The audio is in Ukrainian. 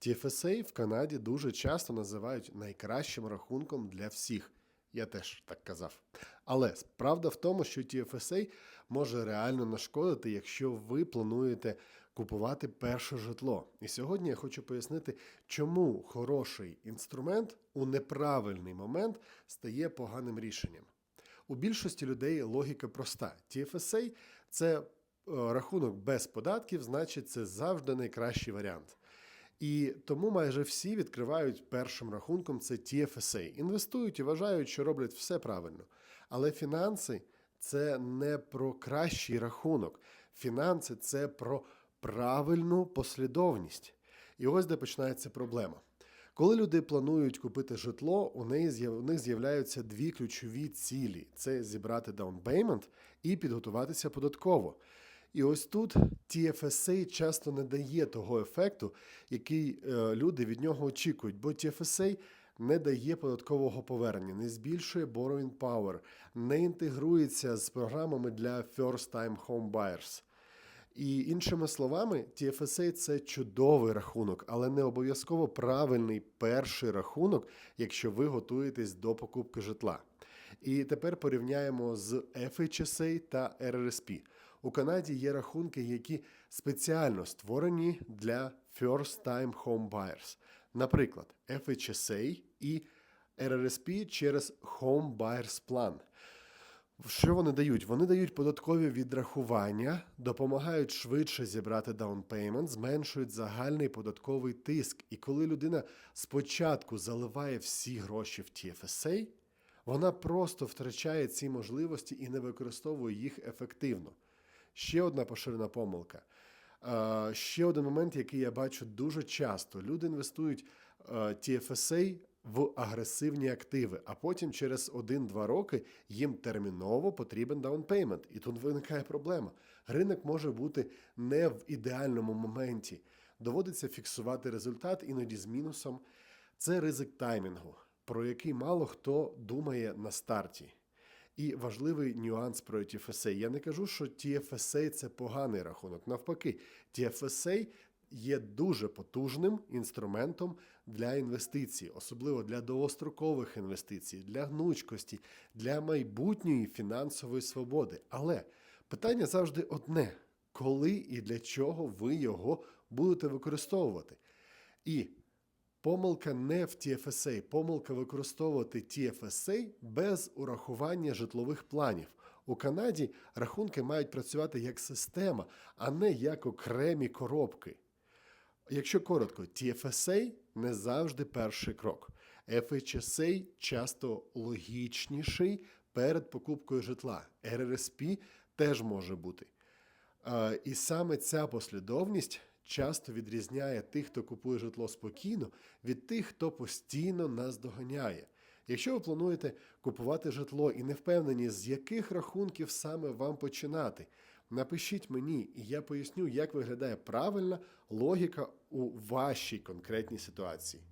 TFSA в Канаді дуже часто називають найкращим рахунком для всіх. Я теж так казав. Але правда в тому, що TFSA може реально нашкодити, якщо ви плануєте купувати перше житло. І сьогодні я хочу пояснити, чому хороший інструмент у неправильний момент стає поганим рішенням. У більшості людей логіка проста: TFSA – це е, рахунок без податків, значить, це завжди найкращий варіант. І тому майже всі відкривають першим рахунком це TFSA. Інвестують і вважають, що роблять все правильно. Але фінанси це не про кращий рахунок. Фінанси це про правильну послідовність. І ось де починається проблема. Коли люди планують купити житло, у них з'являються дві ключові цілі: це зібрати даунпеймент і підготуватися податково. І ось тут TFSA часто не дає того ефекту, який е, люди від нього очікують, бо TFSA не дає податкового повернення, не збільшує borrowing power, не інтегрується з програмами для first-time home buyers. І іншими словами, TFSA – це чудовий рахунок, але не обов'язково правильний перший рахунок, якщо ви готуєтесь до покупки житла. І тепер порівняємо з FHSA та RRSP. У Канаді є рахунки, які спеціально створені для first-time home buyers. Наприклад, FHSA і RRSP через Home Buyers Plan. Що вони дають? Вони дають податкові відрахування, допомагають швидше зібрати даунпеймент, зменшують загальний податковий тиск. І коли людина спочатку заливає всі гроші в TFSA, вона просто втрачає ці можливості і не використовує їх ефективно. Ще одна поширена помилка. Ще один момент, який я бачу дуже часто: люди інвестують TFSA в агресивні активи, а потім через 1-2 роки їм терміново потрібен даунпеймент. І тут виникає проблема. Ринок може бути не в ідеальному моменті. Доводиться фіксувати результат іноді з мінусом. Це ризик таймінгу, про який мало хто думає на старті. І важливий нюанс про TFSA. Я не кажу, що TFSA – це поганий рахунок. Навпаки, TFSA є дуже потужним інструментом для інвестицій, особливо для довгострокових інвестицій, для гнучкості, для майбутньої фінансової свободи. Але питання завжди одне: коли і для чого ви його будете використовувати? І Помилка не в TFSA, помилка використовувати TFSA без урахування житлових планів. У Канаді рахунки мають працювати як система, а не як окремі коробки. Якщо коротко, TFSA не завжди перший крок. FHSA часто логічніший перед покупкою житла. RRSP теж може бути. І саме ця послідовність часто відрізняє тих, хто купує житло спокійно, від тих, хто постійно нас доганяє. Якщо ви плануєте купувати житло і не впевнені, з яких рахунків саме вам починати, напишіть мені, і я поясню, як виглядає правильна логіка у вашій конкретній ситуації.